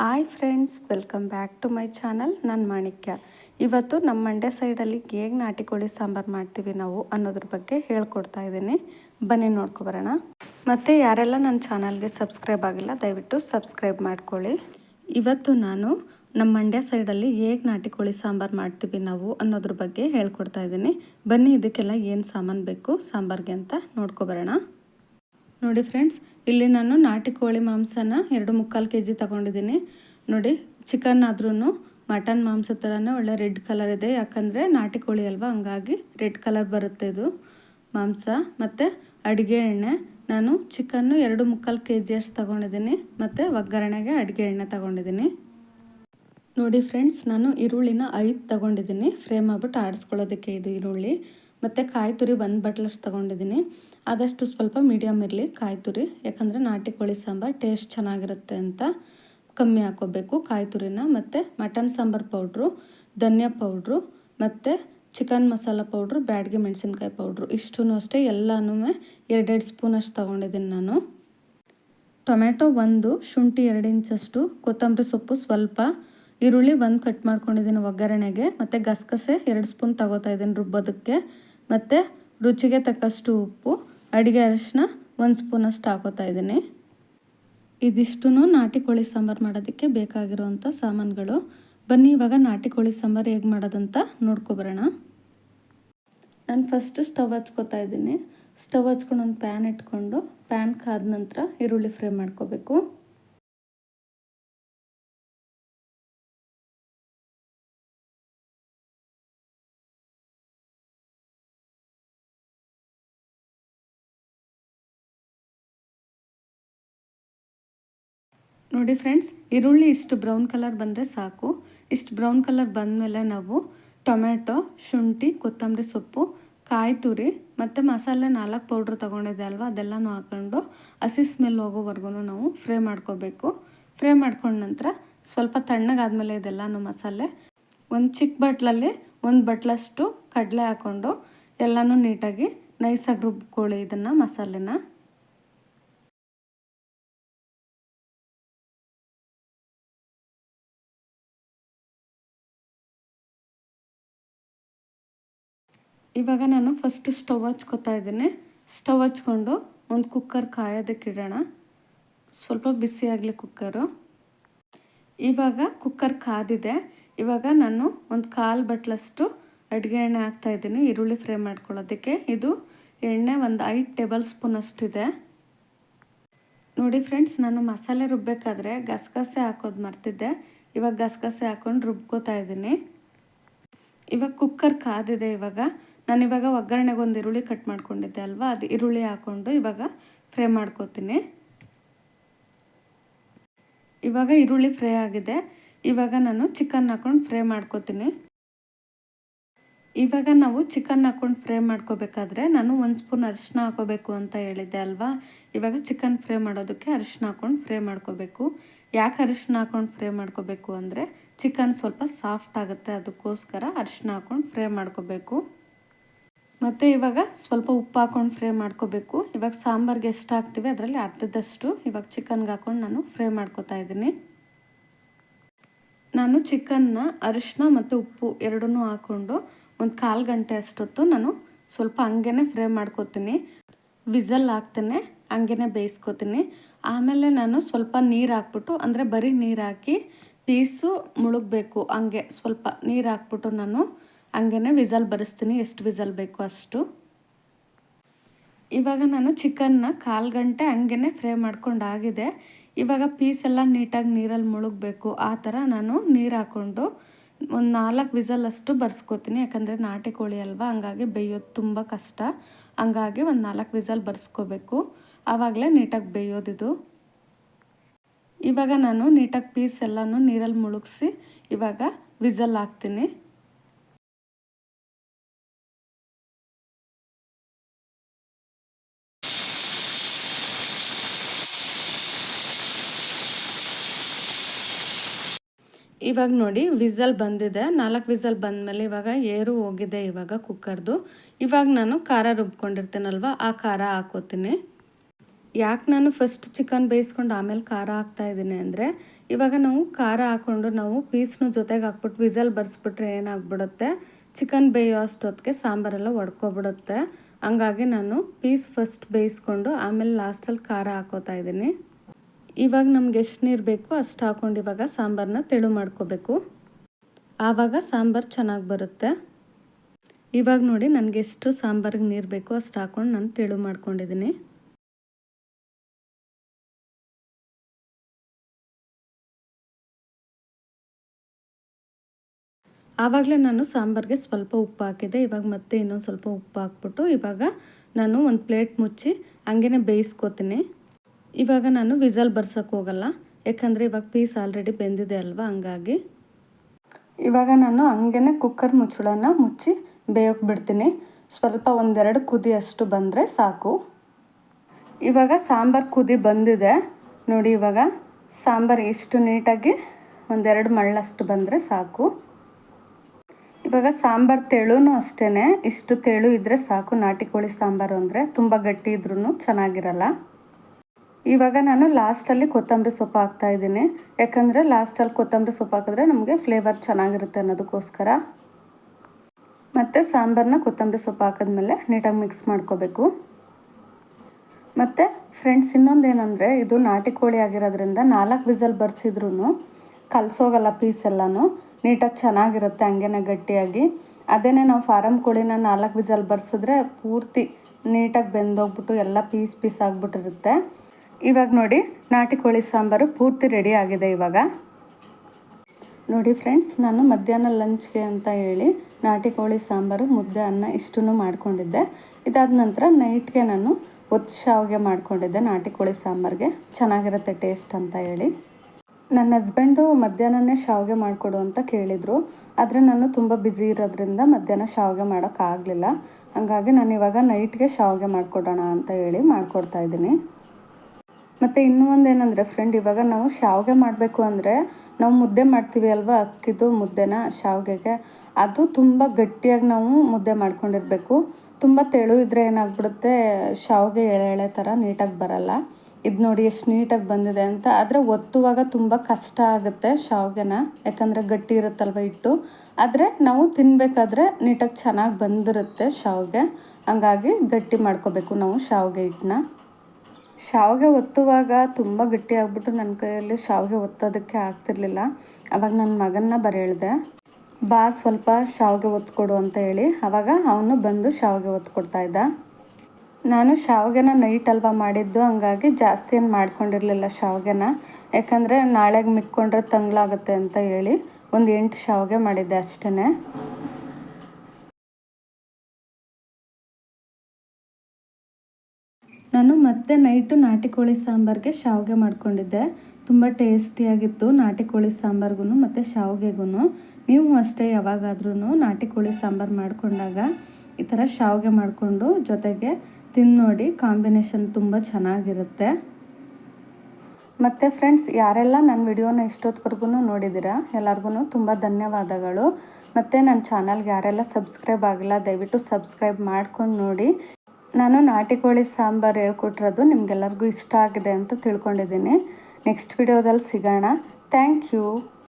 Hi friends welcome back to my channel ನನ್ನ ಮಾಣಿಕ್ಯ. ಇವತ್ತು ನಮ್ಮ ಮಂಡ್ಯ ಸೈಡಲ್ಲಿ ಹೇಗೆ ನಾಟಿ ಕೋಳಿ ಸಾಂಬಾರು ಮಾಡ್ತೀವಿ ನಾವು ಅನ್ನೋದ್ರ ಬಗ್ಗೆ ಹೇಳ್ಕೊಡ್ತಾ ಇದ್ದೀನಿ. ಬನ್ನಿ ನೋಡ್ಕೊಬರೋಣ ಮತ್ತು ಯಾರೆಲ್ಲ ನನ್ನ ಚಾನಲ್ಗೆ ಸಬ್ಸ್ಕ್ರೈಬ್ ಆಗಿಲ್ಲ, ದಯವಿಟ್ಟು ಸಬ್ಸ್ಕ್ರೈಬ್ ಮಾಡ್ಕೊಳ್ಳಿ. ಇವತ್ತು ನಾನು ನಮ್ಮ ಮಂಡ್ಯ ಸೈಡಲ್ಲಿ ಹೇಗೆ ನಾಟಿ ಕೋಳಿ ಸಾಂಬಾರು ಮಾಡ್ತೀವಿ ನಾವು ಅನ್ನೋದ್ರ ಬಗ್ಗೆ ಹೇಳ್ಕೊಡ್ತಾ ಇದ್ದೀನಿ. ಬನ್ನಿ ಇದಕ್ಕೆಲ್ಲ ಏನು ಸಾಮಾನು ಬೇಕು ಸಾಂಬಾರಿಗೆ ಅಂತ ನೋಡ್ಕೊಬರೋಣ ನೋಡಿ ಫ್ರೆಂಡ್ಸ್, ಇಲ್ಲಿ ನಾನು ನಾಟಿ ಕೋಳಿ ಮಾಂಸನ ಎರಡು ಮುಕ್ಕಾಲು ಕೆ ಜಿ ತೊಗೊಂಡಿದ್ದೀನಿ. ನೋಡಿ ಚಿಕನ್ ಆದ್ರೂ ಮಟನ್ ಮಾಂಸ ಥರನೇ ಒಳ್ಳೆ ರೆಡ್ ಕಲರ್ ಇದೆ. ಯಾಕಂದರೆ ನಾಟಿ ಕೋಳಿ ಅಲ್ವಾ, ಹಂಗಾಗಿ ರೆಡ್ ಕಲರ್ ಬರುತ್ತೆ ಇದು ಮಾಂಸ. ಮತ್ತು ಅಡುಗೆ ಎಣ್ಣೆ, ನಾನು ಚಿಕನ್ನು ಎರಡು ಮುಕ್ಕಾಲು ಕೆ ಜಿಯಷ್ಟು ತೊಗೊಂಡಿದ್ದೀನಿ. ಮತ್ತು ಒಗ್ಗರಣೆಗೆ ಅಡುಗೆ ಎಣ್ಣೆ ತೊಗೊಂಡಿದ್ದೀನಿ. ನೋಡಿ ಫ್ರೆಂಡ್ಸ್, ನಾನು ಈರುಳ್ಳಿನ ಐದು ತೊಗೊಂಡಿದ್ದೀನಿ. ಫ್ರೇಮ್ ಮಾಡ್ಬಿಟ್ಟು ಆಡಿಸ್ಕೊಳ್ಳೋದಕ್ಕೆ ಇದು ಈರುಳ್ಳಿ. ಮತ್ತು ಕಾಯಿ ತುರಿ ಒಂದು ಬಟ್ಲಷ್ಟು ತೊಗೊಂಡಿದ್ದೀನಿ ಆದಷ್ಟು ಸ್ವಲ್ಪ ಮೀಡಿಯಮ್ ಇರಲಿ ಕಾಯಿ ತುರಿ. ಯಾಕಂದರೆ ನಾಟಿ ಕೋಳಿ ಸಾಂಬಾರು ಟೇಸ್ಟ್ ಚೆನ್ನಾಗಿರುತ್ತೆ ಅಂತ ಕಮ್ಮಿ ಹಾಕೋಬೇಕು ಕಾಯಿ ತುರಿನ. ಮತ್ತು ಮಟನ್ ಸಾಂಬಾರು ಪೌಡ್ರು ಧನಿಯಾ ಪೌಡ್ರು ಮತ್ತು ಚಿಕನ್ ಮಸಾಲ ಪೌಡ್ರು ಬ್ಯಾಡ್ಗೆ ಮೆಣಸಿನ್ಕಾಯಿ ಪೌಡ್ರು ಇಷ್ಟೂ ಅಷ್ಟೇ, ಎಲ್ಲನೂ ಎರಡೆರಡು ಸ್ಪೂನಷ್ಟು ತೊಗೊಂಡಿದ್ದೀನಿ ನಾನು. ಟೊಮೆಟೊ ಒಂದು, ಶುಂಠಿ ಎರಡು ಇಂಚಷ್ಟು ಕೊತ್ತಂಬರಿ ಸೊಪ್ಪು ಸ್ವಲ್ಪ, ಈರುಳ್ಳಿ ಒಂದು ಕಟ್ ಮಾಡ್ಕೊಂಡಿದ್ದೀನಿ ಒಗ್ಗರಣೆಗೆ. ಮತ್ತು ಗಸಗಸೆ ಎರಡು ಸ್ಪೂನ್ ತಗೋತಾ ಇದ್ದೀನಿ ರುಬ್ಬೋದಕ್ಕೆ. ಮತ್ತು ರುಚಿಗೆ ತಕ್ಕಷ್ಟು ಉಪ್ಪು, ಅಡುಗೆ ಅರಿಶಿನ ಒಂದು ಸ್ಪೂನಷ್ಟು ಹಾಕೋತಾ ಇದ್ದೀನಿ. ಇದಿಷ್ಟು ನಾಟಿ ಕೋಳಿ ಸಾಂಬಾರು ಮಾಡೋದಕ್ಕೆ ಬೇಕಾಗಿರುವಂಥ ಸಾಮಾನುಗಳು. ಬನ್ನಿ, ಇವಾಗ ನಾಟಿ ಕೋಳಿ ಸಾಂಬಾರು ಹೇಗೆ ಮಾಡೋದಂತ ನೋಡ್ಕೊಬರೋಣ ನಾನು ಫಸ್ಟ್ ಸ್ಟವ್ ಹಚ್ಕೋತಾ ಇದ್ದೀನಿ. ಸ್ಟವ್ ಹಚ್ಕೊಂಡು ಒಂದು ಪ್ಯಾನ್ ಇಟ್ಕೊಂಡು ಪ್ಯಾನ್ ಕಾದ ನಂತರ ಈರುಳ್ಳಿ ಫ್ರೈ ಮಾಡ್ಕೋಬೇಕು. ನೋಡಿ ಫ್ರೆಂಡ್ಸ್, ಈರುಳ್ಳಿ ಇಷ್ಟು ಬ್ರೌನ್ ಕಲರ್ ಬಂದರೆ ಸಾಕು. ಇಷ್ಟು ಬ್ರೌನ್ ಕಲರ್ ಬಂದಮೇಲೆ ನಾವು ಟೊಮೆಟೊ ಶುಂಠಿ, ಕೊತ್ತಂಬರಿ ಸೊಪ್ಪು, ಕಾಯಿ ತುರಿ ಮತ್ತು ಮಸಾಲೆ ನಾಲ್ಕು ಪೌಡ್ರ್ ತೊಗೊಂಡಿದ್ದೆ ಅಲ್ವಾ, ಅದೆಲ್ಲನೂ ಹಾಕೊಂಡು ಹಸಿ ಸ್ಮೆಲ್ ಹೋಗೋವರೆಗೂ ನಾವು ಫ್ರೈ ಮಾಡ್ಕೋಬೇಕು. ಫ್ರೈ ಮಾಡ್ಕೊಂಡ ನಂತರ ಸ್ವಲ್ಪ ತಣ್ಣಗಾದಮೇಲೆ ಇದೆಲ್ಲನೂ ಮಸಾಲೆ, ಒಂದು ಚಿಕ್ಕ ಬಟ್ಲಲ್ಲಿ ಒಂದು ಬಟ್ಲಷ್ಟು ಕಡಲೆ ಹಾಕ್ಕೊಂಡು ಎಲ್ಲನೂ ನೀಟಾಗಿ ನೈಸಾಗಿ ರುಬ್ಕೊಳ್ಳಿ ಇದನ್ನು ಮಸಾಲೆನ. ಇವಾಗ ನಾನು ಫಸ್ಟ್ ಸ್ಟವ್ ಹಚ್ಕೊತಾ ಇದ್ದೀನಿ. ಸ್ಟವ್ ಹಚ್ಕೊಂಡು ಒಂದು ಕುಕ್ಕರ್ ಕಾಯೋದಕ್ಕೆ ಇಡೋಣ. ಸ್ವಲ್ಪ ಬಿಸಿ ಆಗಲಿ ಕುಕ್ಕರು ಇವಾಗ ಕುಕ್ಕರ್ ಕಾದಿದೆ. ಇವಾಗ ನಾನು ಒಂದು ಕಾಲು ಬಟ್ಲಷ್ಟು ಅಡುಗೆ ಎಣ್ಣೆ ಹಾಕ್ತಾಯಿದ್ದೀನಿ ಈರುಳ್ಳಿ ಫ್ರೈ ಮಾಡ್ಕೊಳ್ಳೋದಕ್ಕೆ. ಇದು ಎಣ್ಣೆ ಒಂದು ಐದು ಟೇಬಲ್ ಸ್ಪೂನ್ ಅಷ್ಟಿದೆ. ನೋಡಿ ಫ್ರೆಂಡ್ಸ್ ನಾನು ಮಸಾಲೆ ರುಬ್ಬೇಕಾದ್ರೆ ಗಸಗಸೆ ಹಾಕೋದು ಮರ್ತಿದ್ದೆ. ಇವಾಗ ಗಸಗಸೆ ಹಾಕೊಂಡು ರುಬ್ಕೋತಾ ಇದ್ದೀನಿ. ಇವಾಗ ಕುಕ್ಕರ್ ಕಾದಿದೆ ಇವಾಗ. ನಾನು ಒಗ್ಗರಣೆಗೆ ಒಂದು ಈರುಳ್ಳಿ ಕಟ್ ಮಾಡ್ಕೊಂಡಿದ್ದೆ ಅಲ್ವಾ? ಅದು ಈರುಳ್ಳಿ ಹಾಕ್ಕೊಂಡು ಇವಾಗ ಫ್ರೈ ಮಾಡ್ಕೋತೀನಿ. ಇವಾಗ ಈರುಳ್ಳಿ ಫ್ರೈ ಆಗಿದೆ. ಇವಾಗ ನಾನು ಚಿಕನ್ ಹಾಕೊಂಡು ಫ್ರೈ ಮಾಡ್ಕೋತೀನಿ. ಇವಾಗ ನಾವು ಚಿಕನ್ ಹಾಕೊಂಡು ಫ್ರೈ ಮಾಡ್ಕೋಬೇಕಾದ್ರೆ ನಾನು ಒಂದು ಸ್ಪೂನ್ ಅರಿಶಿನ ಹಾಕೋಬೇಕು ಅಂತ ಹೇಳಿದ್ದೆ ಅಲ್ವಾ? ಇವಾಗ ಚಿಕನ್ ಫ್ರೈ ಮಾಡೋದಕ್ಕೆ ಅರಿಶಿನ ಹಾಕೊಂಡು ಫ್ರೈ ಮಾಡ್ಕೋಬೇಕು. ಯಾಕೆ ಅರಿಶಿನ ಹಾಕೊಂಡು ಫ್ರೈ ಮಾಡ್ಕೋಬೇಕು ಅಂದರೆ ಚಿಕನ್ ಸ್ವಲ್ಪ ಸಾಫ್ಟ್ ಆಗುತ್ತೆ. ಅದಕ್ಕೋಸ್ಕರ ಅರಿಶಿನ ಹಾಕೊಂಡು ಫ್ರೈ ಮಾಡ್ಕೋಬೇಕು. ಮತ್ತು ಇವಾಗ ಸ್ವಲ್ಪ ಉಪ್ಪು ಹಾಕೊಂಡು ಫ್ರೈ ಮಾಡ್ಕೋಬೇಕು. ಇವಾಗ ಸಾಂಬಾರ್ಗೆ ಎಷ್ಟು ಹಾಕ್ತೀವಿ ಅದರಲ್ಲಿ ಅರ್ಧದಷ್ಟು. ಇವಾಗ ಚಿಕನ್ಗೆ ಹಾಕೊಂಡು ನಾನು ಫ್ರೈ ಮಾಡ್ಕೋತಾ ಇದ್ದೀನಿ. ನಾನು ಚಿಕನ್ನ ಅರಿಶಿನ ಮತ್ತು ಉಪ್ಪು ಎರಡೂ ಹಾಕ್ಕೊಂಡು ಒಂದು ಕಾಲು ಗಂಟೆ ಅಷ್ಟೊತ್ತು ನಾನು ಸ್ವಲ್ಪ ಹಂಗೇ ಫ್ರೈ ಮಾಡ್ಕೋತೀನಿ. ವಿಸಲ್ ಹಾಕ್ತೇನೆ ಹಂಗೇ ಬೇಯಿಸ್ಕೊತೀನಿ. ಆಮೇಲೆ ನಾನು ಸ್ವಲ್ಪ ನೀರು ಹಾಕ್ಬಿಟ್ಟು, ಅಂದರೆ ಬರೀ ನೀರು ಹಾಕಿ ಪೀಸು ಮುಳುಗಬೇಕು ಹಂಗೆ ಸ್ವಲ್ಪ ನೀರು ಹಾಕ್ಬಿಟ್ಟು ನಾನು ಹಂಗೇ ವಿಸಲ್ ಬರೆಸ್ತೀನಿ, ಎಷ್ಟು ವಿಸಲ್ ಬೇಕು ಅಷ್ಟು. ಇವಾಗ ನಾನು ಚಿಕನ್ನ ಕಾಲು ಗಂಟೆ ಹಂಗೇ ಫ್ರೈ ಮಾಡ್ಕೊಂಡು ಆಗಿದೆ. ಇವಾಗ ಪೀಸ್ ಎಲ್ಲ ನೀಟಾಗಿ ನೀರಲ್ಲಿ ಮುಳುಗಬೇಕು. ಆ ಥರ ನಾನು ನೀರು ಹಾಕ್ಕೊಂಡು ಒಂದು ನಾಲ್ಕು ವಿಸಲ್ ಅಷ್ಟು ಬರ್ಸ್ಕೊತೀನಿ. ಯಾಕಂದರೆ ನಾಟಿ ಕೋಳಿ ಅಲ್ವಾ, ಹಂಗಾಗಿ ಬೇಯೋದು ತುಂಬ ಕಷ್ಟ. ಹಂಗಾಗಿ ಒಂದು ನಾಲ್ಕು ವಿಸಲ್ ಬರ್ಸ್ಕೋಬೇಕು. ಆವಾಗಲೇ ನೀಟಾಗಿ ಬೇಯೋದಿದು ಇವಾಗ ನಾನು ನೀಟಾಗಿ ಪೀಸ್ ಎಲ್ಲನೂ ನೀರಲ್ಲಿ ಮುಳುಗಿಸಿ ಇವಾಗ ವಿಸಲ್ ಹಾಕ್ತೀನಿ. ಇವಾಗ ನೋಡಿ ವಿಸಲ್ ಬಂದಿದೆ. ನಾಲ್ಕು ವಿಸಲ್ ಬಂದಮೇಲೆ ಇವಾಗ ಏರು ಹೋಗಿದೆ ಇವಾಗ ಕುಕ್ಕರ್ದು. ಇವಾಗ ನಾನು ಖಾರ ರುಬ್ಕೊಂಡಿರ್ತೀನಲ್ವ? ಆ ಖಾರ ಹಾಕೋತೀನಿ. ಯಾಕೆ ನಾನು ಫಸ್ಟ್ ಚಿಕನ್ ಬೇಯಿಸ್ಕೊಂಡು ಆಮೇಲೆ ಖಾರ ಹಾಕ್ತಾ ಇದ್ದೀನಿ ಅಂದರೆ, ಇವಾಗ ನಾವು ಖಾರ ಹಾಕ್ಕೊಂಡು ನಾವು ಪೀಸ್ನು ಜೊತೆಗೆ ಹಾಕ್ಬಿಟ್ಟು ವಿಸಲ್ ಬರ್ಸ್ಬಿಟ್ರೆ ಏನಾಗ್ಬಿಡುತ್ತೆ? ಚಿಕನ್ ಬೇಯೋ ಅಷ್ಟೊತ್ತಿಗೆ ಸಾಂಬಾರೆಲ್ಲ ಒಡ್ಕೊಬಿಡುತ್ತೆ. ಹಂಗಾಗಿ ನಾನು ಪೀಸ್ ಫಸ್ಟ್ ಬೇಯಿಸ್ಕೊಂಡು ಆಮೇಲೆ ಲಾಸ್ಟಲ್ಲಿ ಖಾರ ಹಾಕೋತಾ ಇದ್ದೀನಿ. ಇವಾಗ ನಮ್ಗೆ ಎಷ್ಟು ನೀರು ಬೇಕು ಅಷ್ಟು ಹಾಕೊಂಡು ಇವಾಗ ಸಾಂಬಾರನ್ನ ತೆಳು ಮಾಡ್ಕೋಬೇಕು. ಆವಾಗ ಸಾಂಬಾರು ಚೆನ್ನಾಗಿ ಬರುತ್ತೆ. ಇವಾಗ ನೋಡಿ ನನಗೆ ಎಷ್ಟು ಸಾಂಬಾರಿಗೆ ನೀರು ಬೇಕೋ ಅಷ್ಟು ಹಾಕೊಂಡು ನಾನು ತೆಳು ಮಾಡ್ಕೊಂಡಿದ್ದೀನಿ ಆವಾಗಲೇ ನಾನು ಸಾಂಬಾರಿಗೆ ಸ್ವಲ್ಪ ಉಪ್ಪು ಹಾಕಿದೆ. ಇವಾಗ ಮತ್ತೆ ಇನ್ನೊಂದು ಸ್ವಲ್ಪ ಉಪ್ಪು ಹಾಕ್ಬಿಟ್ಟು ಇವಾಗ ನಾನು ಒಂದು ಪ್ಲೇಟ್ ಮುಚ್ಚಿ ಹಂಗೆ ಬೇಯಿಸ್ಕೋತೀನಿ. ಇವಾಗ ನಾನು ವಿಸಲ್ ಬರ್ಸೋಕ್ಕೆ ಹೋಗಲ್ಲ, ಯಾಕಂದರೆ ಇವಾಗ ಪೀಸ್ ಆಲ್ರೆಡಿ ಬೆಂದಿದೆ ಅಲ್ವಾ, ಹಂಗಾಗಿ. ಇವಾಗ ನಾನು ಹಂಗೇ ಕುಕ್ಕರ್ ಮುಚ್ಚಳನ ಮುಚ್ಚಿ ಬೇಯೋಕೆ ಬಿಡ್ತೀನಿ. ಸ್ವಲ್ಪ ಒಂದೆರಡು ಕುದಿ ಅಷ್ಟು ಬಂದರೆ ಸಾಕು. ಇವಾಗ ಸಾಂಬಾರು ಕುದಿ ಬಂದಿದೆ. ನೋಡಿ ಇವಾಗ ಸಾಂಬಾರು ಇಷ್ಟು ನೀಟಾಗಿ ಒಂದೆರಡು ಮಳ್ಳಷ್ಟು ಬಂದರೆ ಸಾಕು. ಇವಾಗ ಸಾಂಬಾರು ತೆಳುನೂ ಅಷ್ಟೇ ಇಷ್ಟು ತೆಳು ಇದ್ದರೆ ಸಾಕು. ನಾಟಿ ಕೋಳಿ ಸಾಂಬಾರು ಅಂದರೆ ತುಂಬ ಗಟ್ಟಿ ಇದ್ರೂ ಚೆನ್ನಾಗಿರಲ್ಲ. ಇವಾಗ ನಾನು ಲಾಸ್ಟಲ್ಲಿ ಕೊತ್ತಂಬರಿ ಸೊಪ್ಪು ಹಾಕ್ತಾ ಇದ್ದೀನಿ. ಯಾಕಂದರೆ ಲಾಸ್ಟಲ್ಲಿ ಕೊತ್ತಂಬರಿ ಸೊಪ್ಪು ಹಾಕಿದ್ರೆ ನಮಗೆ ಫ್ಲೇವರ್ ಚೆನ್ನಾಗಿರುತ್ತೆ ಅನ್ನೋದಕ್ಕೋಸ್ಕರ. ಮತ್ತು ಸಾಂಬಾರನ್ನ ಕೊತ್ತಂಬರಿ ಸೊಪ್ಪು ಹಾಕಿದ್ಮೇಲೆ ನೀಟಾಗಿ ಮಿಕ್ಸ್ ಮಾಡ್ಕೋಬೇಕು. ಮತ್ತು ಫ್ರೆಂಡ್ಸ್ ಇನ್ನೊಂದು ಏನಂದರೆ ಇದು ನಾಟಿ ಕೋಳಿ ಆಗಿರೋದ್ರಿಂದ ನಾಲ್ಕು ವಿಸಲ್ ಬರ್ಸಿದ್ರು ಕಲಸೋಗಲ್ಲ ಪೀಸ್ ಎಲ್ಲನೂ. ನೀಟಾಗಿ ಚೆನ್ನಾಗಿರುತ್ತೆ, ಹಂಗೇನೆ ಗಟ್ಟಿಯಾಗಿ. ಅದೇನೇ ನಾವು ಫಾರಮ್ ಕೋಳಿನ ನಾಲ್ಕು ವಿಸಲ್ ಬರ್ಸಿದ್ರೆ ಪೂರ್ತಿ ನೀಟಾಗಿ ಬೆಂದೋಗ್ಬಿಟ್ಟು ಎಲ್ಲ ಪೀಸ್ ಪೀಸ್ ಆಗಿಬಿಟ್ಟಿರುತ್ತೆ. ಇವಾಗ ನೋಡಿ, ನಾಟಿ ಕೋಳಿ ಸಾಂಬಾರು ಪೂರ್ತಿ ರೆಡಿ ಆಗಿದೆ ಇವಾಗ. ನೋಡಿ ಫ್ರೆಂಡ್ಸ್ ನಾನು ಮಧ್ಯಾಹ್ನ ಲಂಚ್ಗೆ ಅಂತ ಹೇಳಿ ನಾಟಿ ಕೋಳಿ ಸಾಂಬಾರು, ಮುದ್ದೆ, ಅನ್ನ ಇಷ್ಟನ್ನು ಮಾಡ್ಕೊಂಡಿದ್ದೆ. ಇದಾದ ನಂತರ ನೈಟ್ಗೆ ನಾನು ಒತ್ತು ಶಾವಿಗೆ ಮಾಡ್ಕೊಂಡಿದ್ದೆ ನಾಟಿ ಕೋಳಿ ಸಾಂಬಾರಿಗೆ. ಚೆನ್ನಾಗಿರುತ್ತೆ ಟೇಸ್ಟ್ ಅಂತ ಹೇಳಿ. ನನ್ನ ಹಸ್ಬೆಂಡು ಮಧ್ಯಾಹ್ನನೇ ಶಾವಿಗೆ ಮಾಡಿಕೊಡು ಅಂತ ಕೇಳಿದರು. ಆದರೆ ನಾನು ತುಂಬ ಬ್ಯುಸಿ ಇರೋದ್ರಿಂದ ಮಧ್ಯಾಹ್ನ ಶಾವಿಗೆ ಮಾಡೋಕ್ಕಾಗಲಿಲ್ಲ ಹಾಗಾಗಿ ನಾನು ಇವಾಗ ನೈಟ್ಗೆ ಶಾವಿಗೆ ಮಾಡಿಕೊಡೋಣ ಅಂತ ಹೇಳಿ ಮಾಡಿಕೊಡ್ತಾ ಇದ್ದೀನಿ. ಮತ್ತು ಇನ್ನೂ ಒಂದು ಏನಂದರೆ ಫ್ರೆಂಡ್ ಇವಾಗ ನಾವು ಶಾವಿಗೆ ಮಾಡಬೇಕು ಅಂದರೆ ನಾವು ಮುದ್ದೆ ಮಾಡ್ತೀವಿ ಅಲ್ವಾ? ಅಕ್ಕಿದು ಮುದ್ದೆನ ಶಾವಿಗೆಗೆ. ಅದು ತುಂಬ ಗಟ್ಟಿಯಾಗಿ ನಾವು ಮುದ್ದೆ ಮಾಡ್ಕೊಂಡಿರಬೇಕು. ತುಂಬ ತೆಳು ಇದ್ದರೆ ಏನಾಗ್ಬಿಡುತ್ತೆ? ಶಾವಿಗೆ ಎಳೆ ಎಳೆ ಥರ ನೀಟಾಗಿ ಬರಲ್ಲ. ಇದು ನೋಡಿ ಎಷ್ಟು ನೀಟಾಗಿ ಬಂದಿದೆ ಅಂತ. ಆದರೆ ಒತ್ತುವಾಗ ತುಂಬ ಕಷ್ಟ ಆಗುತ್ತೆ ಶಾವಿಗೆನ. ಯಾಕಂದರೆ ಗಟ್ಟಿ ಇರುತ್ತಲ್ವ ಇಟ್ಟು ಆದರೆ ನಾವು ತಿನ್ನಬೇಕಾದ್ರೆ ನೀಟಾಗಿ ಚೆನ್ನಾಗಿ ಬಂದಿರುತ್ತೆ ಶಾವಿಗೆ. ಹಂಗಾಗಿ ಗಟ್ಟಿ ಮಾಡ್ಕೋಬೇಕು ನಾವು ಶಾವಿಗೆ ಹಿಟ್ಟನ್ನ. ಶಾವ್ಗೆ ಒತ್ತುವಾಗ ತುಂಬ ಗಟ್ಟಿ ಆಗ್ಬಿಟ್ಟು ನನ್ನ ಕೈಯಲ್ಲಿ ಶಾವಿಗೆ ಒತ್ತೋದಕ್ಕೆ ಆಗ್ತಿರ್ಲಿಲ್ಲ. ಅವಾಗ ನನ್ನ ಮಗನ್ನ ಬರೇಳ್ದೆ ಬಾ ಸ್ವಲ್ಪ ಶಾವಿಗೆ ಒತ್ಕೊಡು ಅಂತ ಹೇಳಿ. ಅವಾಗ ಅವನು ಬಂದು ಶಾವಿಗೆ ಒತ್ಕೊಡ್ತಾ ಇದ್ದ. ನಾನು ಶಾವಿಗೆನ ನೈಟ್ ಅಲ್ವಾ ಮಾಡಿದ್ದು, ಹಂಗಾಗಿ ಜಾಸ್ತಿ ಏನು ಮಾಡ್ಕೊಂಡಿರಲಿಲ್ಲ ಶಾವಿಗೆನ. ಯಾಕಂದರೆ ನಾಳೆಗೆ ಮಿಕ್ಕೊಂಡ್ರೆ ತಂಗ್ಳಾಗುತ್ತೆ ಅಂತ ಹೇಳಿ ಒಂದು ಎಂಟು ಶಾವಿಗೆ ಮಾಡಿದ್ದೆ ಅಷ್ಟೇ ನಾನು ಮತ್ತೆ ನೈಟು ನಾಟಿ ಕೋಳಿ ಸಾಂಬಾರಿಗೆ ಶಾವಿಗೆ ಮಾಡ್ಕೊಂಡಿದ್ದೆ. ತುಂಬ ಟೇಸ್ಟಿಯಾಗಿತ್ತು ನಾಟಿ ಕೋಳಿ ಸಾಂಬಾರ್ಗು ಮತ್ತು ಶಾವಿಗೆಗೂ ನೀವು ಅಷ್ಟೇ ಯಾವಾಗಾದ್ರೂ ನಾಟಿ ಕೋಳಿ ಸಾಂಬಾರು ಮಾಡಿಕೊಂಡಾಗ ಈ ಥರ ಶಾವಿಗೆ ಮಾಡಿಕೊಂಡು ಜೊತೆಗೆ ತಿಂದು ನೋಡಿ ಕಾಂಬಿನೇಷನ್ ತುಂಬ ಚೆನ್ನಾಗಿರುತ್ತೆ. ಮತ್ತು ಫ್ರೆಂಡ್ಸ್, ಯಾರೆಲ್ಲ ನನ್ನ ವಿಡಿಯೋನ ಇಷ್ಟೊತ್ತವರೆಗೂ ನೋಡಿದ್ದೀರಾ ಎಲ್ಲರಿಗೂ ತುಂಬ ಧನ್ಯವಾದಗಳು. ಮತ್ತು ನನ್ನ ಚಾನಲ್ಗೆ ಯಾರೆಲ್ಲ ಸಬ್ಸ್ಕ್ರೈಬ್ ಆಗಿಲ್ಲ, ದಯವಿಟ್ಟು ಸಬ್ಸ್ಕ್ರೈಬ್ ಮಾಡ್ಕೊಂಡು ನೋಡಿ. ನಾನು ನಾಟಿ ಕೋಳಿ ಸಾಂಬಾರು ಹೇಳ್ಕೊಟ್ರದು ನಿಮಗೆಲ್ಲರಿಗೂ ಇಷ್ಟ ಆಗಿದೆ ಅಂತ ತಿಳ್ಕೊಂಡಿದ್ದೀನಿ. ನೆಕ್ಸ್ಟ್ ವಿಡಿಯೋದಲ್ಲಿ ಸಿಗೋಣ. Thank you.